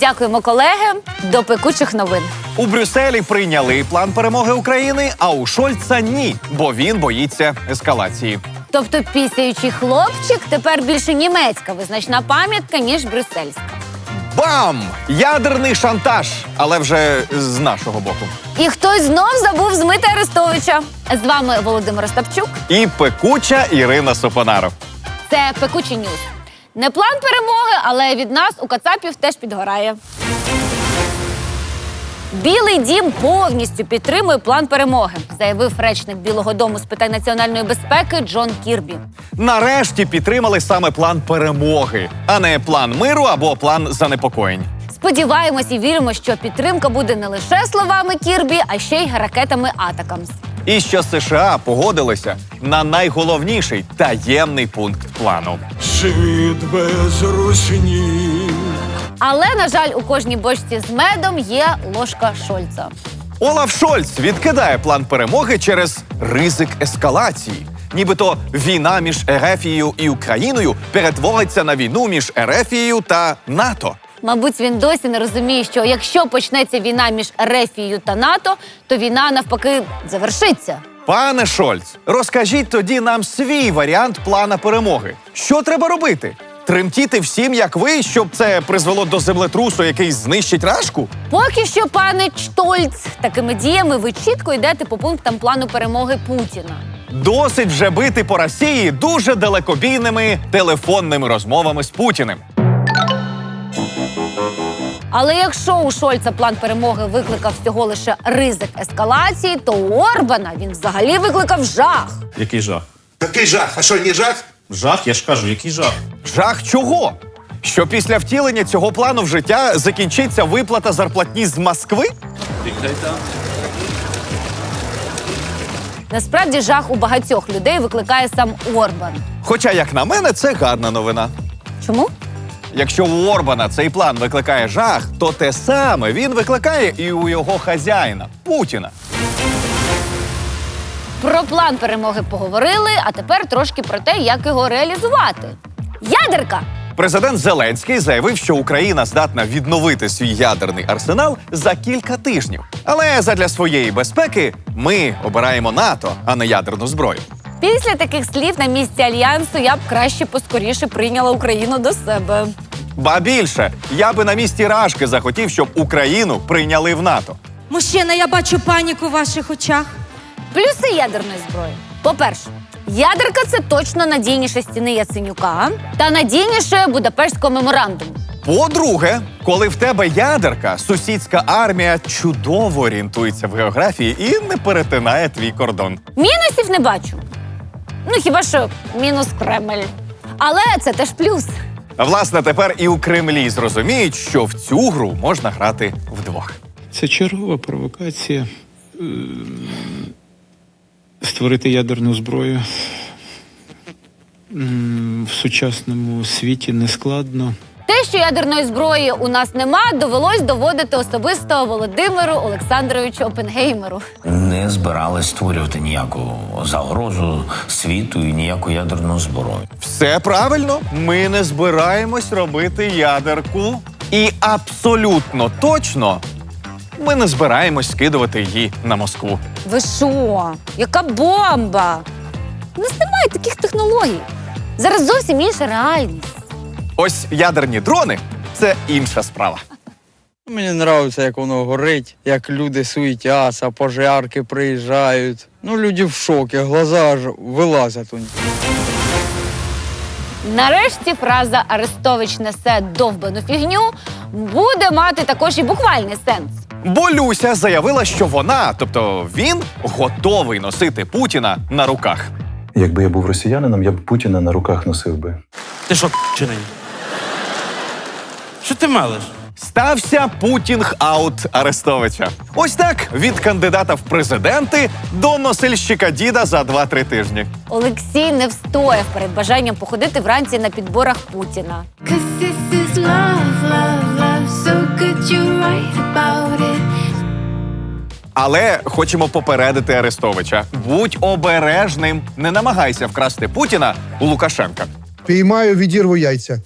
Дякуємо, колеги. До пекучих новин. У Брюсселі прийняли план перемоги України, а у Шольца ні, бо він боїться ескалації. Тобто, пісяючий хлопчик тепер більше німецька визначна пам'ятка, ніж брюссельська. Бам! Ядерний шантаж, але вже з нашого боку. І хтось знов забув змити Арестовича. З вами Володимир Остапчук. І пекуча Ірина Сопонаро. Це пекучі ньюс. Не план перемоги, але від нас у Кацапів теж підгорає. Білий дім повністю підтримує план перемоги, заявив речник Білого Дому з питань національної безпеки Джон Кірбі. Нарешті підтримали саме план перемоги, а не план миру або план занепокоєнь. Сподіваємось і віримо, що підтримка буде не лише словами Кірбі, а ще й ракетами Атакамс. І що США погодилися на найголовніший таємний пункт плану. Світ без русні. Але, на жаль, у кожній бочці з медом є ложка Шольца. Олаф Шольц відкидає план перемоги через ризик ескалації. Нібито війна між Ерефією і Україною перетвориться на війну між Ерефією та НАТО. Мабуть, він досі не розуміє, що якщо почнеться війна між Рефією та НАТО, то війна навпаки завершиться. Пане Шольц, розкажіть тоді нам свій варіант плана перемоги. Що треба робити? Тремтіти всім, як ви, щоб це призвело до землетрусу, який знищить рашку? Поки що, пане Штольц, такими діями ви чітко йдете по пунктам плану перемоги Путіна. Досить вже бити по Росії дуже далекобійними телефонними розмовами з Путіним. Але якщо у Шольца план перемоги викликав всього лише ризик ескалації, то у Орбана він взагалі викликав жах. Який жах? Який жах? А що, не жах? Жах, я ж кажу, який жах? Жах чого? Що після втілення цього плану в життя закінчиться виплата зарплатні з Москви? Насправді жах у багатьох людей викликає сам Орбан. Хоча, як на мене, це гарна новина. Чому? Якщо у Орбана цей план викликає жах, то те саме він викликає і у його хазяїна Путіна. Про план перемоги поговорили, а тепер трошки про те, як його реалізувати. Ядерка! Президент Зеленський заявив, що Україна здатна відновити свій ядерний арсенал за кілька тижнів. Але задля своєї безпеки ми обираємо НАТО, а не ядерну зброю. Після таких слів на місці альянсу я б краще поскоріше прийняла Україну до себе. Ба більше, я би на місці Рашки захотів, щоб Україну прийняли в НАТО. Мужчина, я бачу паніку в ваших очах. Плюси ядерної зброї. По-перше, ядерка це точно надійніше стіни Яценюка та надійніше Будапештського меморандуму. По-друге, коли в тебе ядерка, сусідська армія чудово орієнтується в географії і не перетинає твій кордон. Мінусів не бачу. Ну хіба що мінус Кремль. Але це теж плюс. Власне, тепер і у Кремлі зрозуміють, що в цю гру можна грати вдвох. Це чергова провокація е, створити ядерну зброю в сучасному світі нескладно. Те, що ядерної зброї у нас нема, довелось доводити особисто Володимиру Олександровичу Опенгеймеру. не збирались створювати ніяку загрозу світу і ніяку ядерну зброю. Все правильно, ми не збираємось робити ядерку. І абсолютно точно ми не збираємось скидувати її на Москву. Ви що? Яка бомба? У нас немає таких технологій. Зараз зовсім інша реальність. Ось ядерні дрони це інша справа. Мені подобається, як воно горить, як люди суетяться, пожарки приїжджають. Ну, люди в шокі, глаза аж вилазять у них. Нарешті фраза Арестович несе довбану фігню буде мати також і буквальний сенс. Бо Люся заявила, що вона, тобто він, готовий носити Путіна на руках. Якби я був росіянином, я б Путіна на руках носив би. Ти що, чиний? Ти мелиш? Стався путінг аут Арестовича. Ось так від кандидата в президенти до носильщика діда за 2-3 тижні. Олексій не встояв перед бажанням походити вранці на підборах Путіна. Але хочемо попередити Арестовича: будь обережним, не намагайся вкрасти Путіна у Лукашенка. Піймаю, відірву яйця.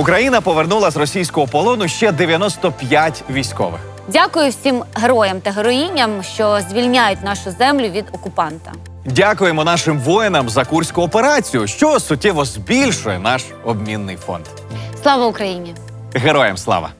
Україна повернула з російського полону ще 95 військових. Дякую всім героям та героїням, що звільняють нашу землю від окупанта. Дякуємо нашим воїнам за курську операцію, що суттєво збільшує наш обмінний фонд. Слава Україні! Героям слава!